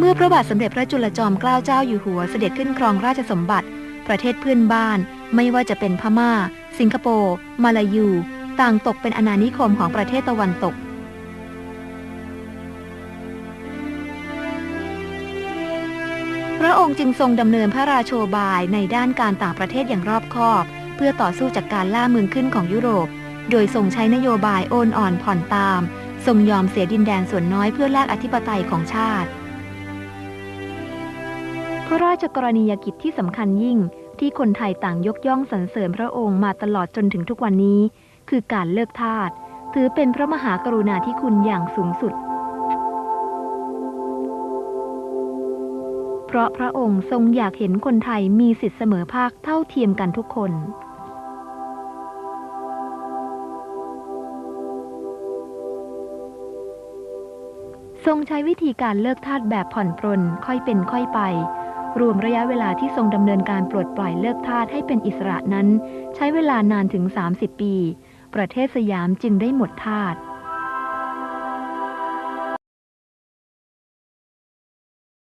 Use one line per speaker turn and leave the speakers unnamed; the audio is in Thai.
เมื่อพระบาทสมเด็จพระจุลจอมเกล้าเจ้าอยู่หัวเสด็จขึ้นครองราชสมบัติ ประเทศเพื่อนบ้าน ไม่ว่าจะเป็นพม่า สิงคโปร์มาลายู ต่างตกเป็นอาณานิคมของประเทศตะวันตกพระองค์จึงทรงดำเนินพระราโชบายในด้านการต่างประเทศอย่างรอบคอบ เพื่อต่อสู้จากการล่าเมืองขึ้นของยุโรป โดยทรงใช้นโยบายโอนอ่อนผ่อนตาม ทรงยอมเสียดินแดนส่วนน้อยเพื่อแลกอธิปไตยของชาติ พระราชกรณียกิจที่สำคัญยิ่งที่คนไทยต่างยกย่องสรรเสริญพระองค์มาตลอดจนถึงทุกวันนี้ คือการเลิกทาสถือเป็นพระมหากรุณาธิคุณอย่างสูงสุด เพราะพระองค์ทรงอยากเห็นคนไทยมีสิทธิเสมอภาคเท่าเทียมกันทุกคนทรงใช้วิธีการเลิกทาสแบบผ่อนปรนค่อยเป็นค่อยไป รวมระยะเวลาที่ทรงดำเนินการปลดปล่อยเลิกทาสให้เป็นอิสระนั้น ใช้เวลานานถึง 30 ปี ประเทศสยามจึงได้หมดทาส